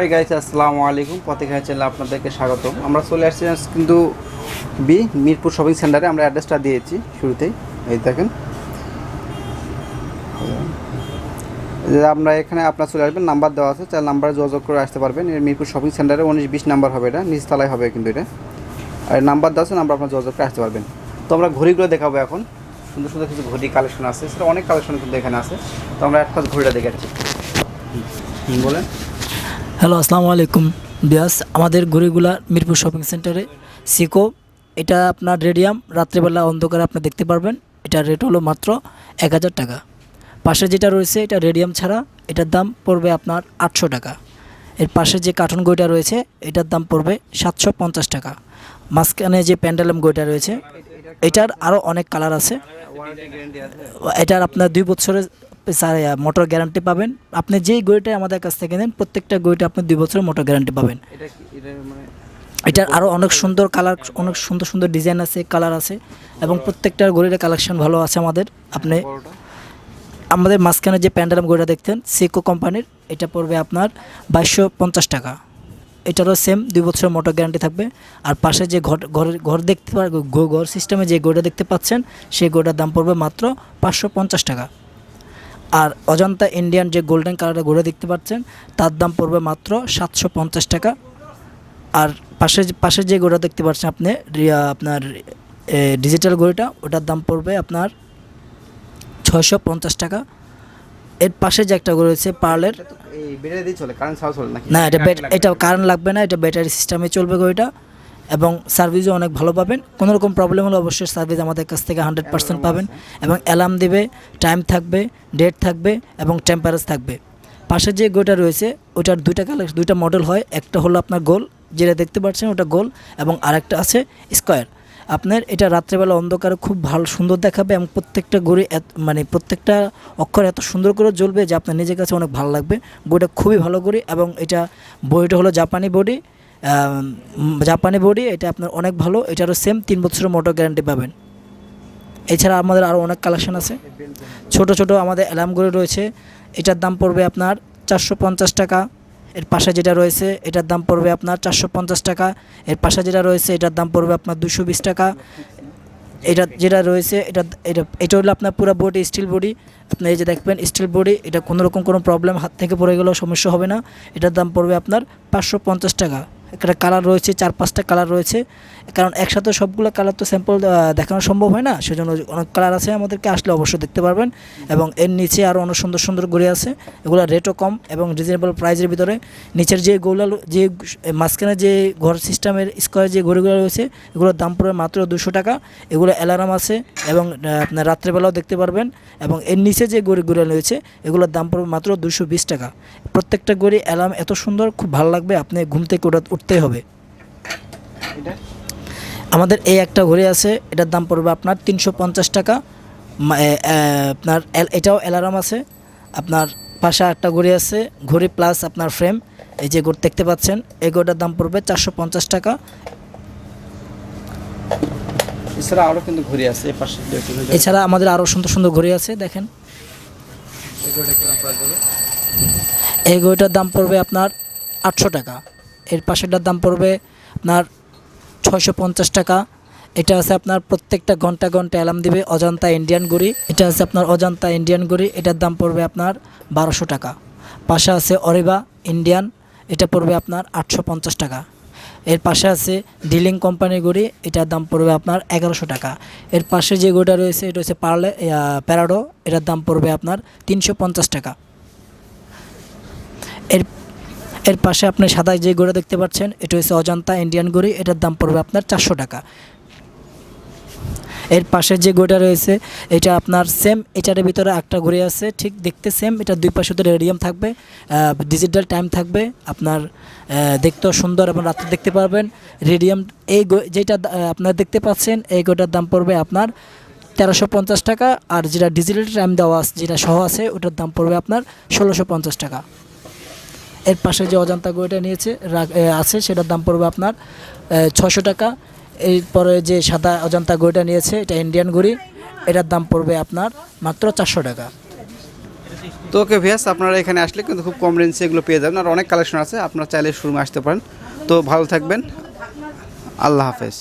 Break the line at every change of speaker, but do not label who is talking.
Hi guys আসসালামু আলাইকুম। পথিকা চ্যানেলে আপনাদেরকে স্বাগতম। আমরা চলে আসছি কিন্তু বি মিরপুর শপিং সেন্টারে আমরা অ্যাড্রেসটা দিয়েছি শুরুতেই। এই দেখেন। আমরা এখানে আপনার চলে আসবেন নাম্বার দেওয়া আছে। চার নাম্বারে যোগাযোগ করে আসতে পারবেন। মিরপুর শপিং সেন্টারে উনিশ বিশ নাম্বার হবে এটা। নিচতলায় হবে কিন্তু এটা। আর নাম্বার দেওয়া আছে নাম্বার আপনার যোগাযোগ করে আসতে পারবেন। তো আমরা ঘড়িগুলো দেখাবো এখন। সুন্দর সুন্দর কিছু ঘড়ি কালেকশন আছে। সেটা অনেক কালেকশন কিন্তু এখানে আছে। তো আমরা এক ঘড়িটা দেখাচ্ছি বলেন।
হ্যালো, আসসালামু আলাইকুম। বিয়াস, আমাদের ঘড়িগুলা মিরপুর শপিং সেন্টারে সিকো, এটা আপনার রেডিয়াম, রাত্রেবেলা অন্ধকারে আপনি দেখতে পারবেন। এটার রেট হলো মাত্র এক হাজার টাকা। পাশে যেটা রয়েছে, এটা রেডিয়াম ছাড়া, এটার দাম পড়বে আপনার আটশো টাকা। এর পাশে যে কার্টুন গইটা রয়েছে, এটার দাম পড়বে সাতশো পঞ্চাশ টাকা। মাঝখানে যে প্যান্ডেলাম গইটা রয়েছে, এটার আরও অনেক কালার আছে। এটার আপনার দুই বছরের মোটর গ্যারান্টি পাবেন। আপনি যেই গইটা আমাদের কাছ থেকে নেন প্রত্যেকটা গড়িটা আপনি দুই বছরের মোটর গ্যারান্টি পাবেন।
এটা কি এটা মানে
এটার আরও অনেক সুন্দর কালার অনেক সুন্দর সুন্দর ডিজাইন আছে কালার আছে এবং প্রত্যেকটার গড়ির কালেকশন ভালো আছে আমাদের। আপনি আমাদের মাঝখানে যে প্যান্ডেলাম গড়িটা দেখতেন সিকো কোম্পানির এটা পড়বে আপনার বাইশশো পঞ্চাশ টাকা। এটারও সেম দুই বছরের মোটর গ্যারান্টি থাকবে। আর পাশে যে ঘর ঘরের ঘর দেখতে ঘর সিস্টেমে যে গড়িটা দেখতে পাচ্ছেন সেই গড়িটার দাম পড়বে মাত্র পাঁচশো পঞ্চাশ টাকা। আর অজন্তা ইন্ডিয়ান যে গোল্ডেন কালারের ঘোড়া দেখতে পাচ্ছেন তার দাম পড়বে মাত্র সাতশো পঞ্চাশ টাকা। আর পাশে পাশে যে ঘোড়া দেখতে পাচ্ছেন আপনি রিয়া আপনার ডিজিটাল ঘড়িটা ওটার দাম পড়বে আপনার ছয়শো পঞ্চাশ টাকা। এর পাশে যে একটা ঘড়ি রয়েছে পার্লের। না এটা এটা কারেন্ট লাগবে না এটা ব্যাটারি সিস্টেমে চলবে ঘড়িটা। এবং সার্ভিসও অনেক ভালো পাবেন। কোনো রকম প্রবলেম হলে অবশ্যই সার্ভিস আমাদের কাছ থেকে হান্ড্রেড পার্সেন্ট পাবেন এবং অ্যালার্ম দেবে টাইম থাকবে ডেট থাকবে এবং টেম্পারেচার থাকবে। পাশে যে গোটা রয়েছে ওটার দুইটা কালার দুইটা মডেল হয়। একটা হলো আপনার গোল যেটা দেখতে পাচ্ছেন ওটা গোল এবং আরেকটা আছে স্কোয়ার আপনার এটা রাত্রেবেলা অন্ধকারে খুব ভালো সুন্দর দেখাবে এবং প্রত্যেকটা এত মানে প্রত্যেকটা অক্ষর এত সুন্দর করে জ্বলবে যে আপনার নিজের কাছে অনেক ভালো লাগবে। বইটা খুবই ভালো করি এবং এটা বইটা হলো জাপানি বডি জাপানি বডি এটা আপনার অনেক ভালো এটারও সেম তিন বছরের মোটর গ্যারান্টি পাবেন। এছাড়া আমাদের আরও অনেক কালেকশন আছে। ছোট ছোট আমাদের অ্যালার্মগুলো রয়েছে, এটার দাম পড়বে আপনার চারশো পঞ্চাশ টাকা, এর পাশে যেটা রয়েছে, এটার দাম পড়বে আপনার চারশো পঞ্চাশ টাকা, এর পাশে যেটা রয়েছে, এটার দাম পড়বে আপনার দুশো টাকা। এটা যেটা রয়েছে, এটা এটা এটা হলো আপনার পুরো বডি স্টিল বডি আপনি এই যে দেখবেন স্টিল বডি এটা কোনো রকম কোনো প্রবলেম হাত থেকে পড়ে গেলেও সমস্যা হবে না। এটার দাম পড়বে আপনার পাঁচশো পঞ্চাশ টাকা। একটা কালার রয়েছে, চার পাঁচটা কালার রয়েছে। কারণ একসাথে সবগুলো কালার তো স্যাম্পল দেখানো সম্ভব হয় না, সেজন্য অনেক কালার আছে আমাদেরকে, আসলে অবশ্যই দেখতে পারবেন। এবং এর নিচে আরও অনেক সুন্দর সুন্দর ঘড়ি আছে, এগুলো রেটও কম এবং রিজনেবল প্রাইসের ভিতরে। নিচের যে গোলা যে মাঝখানে যে ঘর সিস্টেমের স্কোয়ার যে ঘড়িগুলো রয়েছে, এগুলোর দাম পড়বে মাত্র দুশো টাকা। এগুলো অ্যালার্ম আছে এবং আপনার রাত্রেবেলাও দেখতে পারবেন। এবং এর নিচে যে গড়িগুলো রয়েছে, এগুলোর দাম পড়বে মাত্র দুশো টাকা। প্রত্যেকটা গড়ি অ্যালার্ম এত সুন্দর, খুব ভালো লাগবে। আপনি ঘুম থেকে ওটা উঠতেই হবে।
এটা?
আমাদের এই একটা ঘড়ি আছে এটার দাম পড়বে আপনার তিনশো পঞ্চাশ টাকা। আপনার এটাও অ্যালার্ম আছে। আপনার পাশে একটা ঘড়ি আছে ঘড়ি প্লাস আপনার ফ্রেম এই যে ঘড়ি দেখতে পাচ্ছেন এই ঘড়িটার দাম পড়বে চারশো পঞ্চাশ টাকা।
এছাড়া আরও কিন্তু ঘুরে আছে পাশে ঘড়ি।
এছাড়া আমাদের আরও সুন্দর সুন্দর ঘড়ি আছে দেখেন?
এই
ঘড়িটার দাম পড়বে আপনার আটশো টাকা। এর পাশেরটার দাম পড়বে আপনার ছয়শো পঞ্চাশ টাকা। এটা আছে আপনার প্রত্যেকটা ঘণ্টা ঘণ্টা অ্যালার্ম দিবে, অজন্তা ইন্ডিয়ান ঘড়ি এটা আছে আপনার অজন্তা ইন্ডিয়ান ঘড়ি এটার দাম পড়বে আপনার বারোশো টাকা। পাশে আছে অরিবা ইন্ডিয়ান এটা পড়বে আপনার আটশো পঞ্চাশ টাকা। এর পাশে আছে ডিলিং কোম্পানির ঘড়ি এটার দাম পড়বে আপনার এগারোশো টাকা। এর পাশে যে ঘড়িটা রয়েছে, এটা হচ্ছে পার্লে প্যারাডো এটার দাম পড়বে আপনার তিনশো পঞ্চাশ টাকা। এর এর পাশে আপনি সাদা যে গড়ি দেখতে পাচ্ছেন, এটা হচ্ছে অজন্তা ইন্ডিয়ান গড়ি এটার দাম পড়বে আপনার চারশো টাকা। এর পাশে যে গড়িটা রয়েছে, এটা আপনার সেম এটার ভিতরে একটা ঘুরে আছে, ঠিক দেখতে সেম এটা দুই পাশে রেডিয়াম থাকবে ডিজিটাল টাইম থাকবে, আপনার দেখতেও সুন্দর এবং রাত্রে দেখতে পারবেন। রেডিয়াম এই যেটা আপনারা দেখতে পাচ্ছেন, এই গোটার দাম পড়বে আপনার তেরোশো পঞ্চাশ টাকা, আর যেটা ডিজিটাল টাইম দেওয়া যেটা সহ আছে, ওটার দাম পড়বে আপনার ষোলোশো পঞ্চাশ টাকা। এর পাশে যে অজান্তা গড়িটা নিয়েছে আছে, সেটার দাম পড়বে আপনার ছশো টাকা। এরপরে যে সাদা অজন্তা গড়িটা নিয়েছে, এটা ইন্ডিয়ান গড়ি এটার দাম পড়বে আপনার মাত্র চারশো টাকা।
তো ওকে ভিয়াস, আপনারা এখানে আসলে কিন্তু খুব কম রেঞ্জে এগুলো পেয়ে যাবেন, আর অনেক কালেকশন আছে, আপনারা চাইলে শোরুমে আসতে পারেন। তো ভালো থাকবেন, আল্লাহ হাফেজ।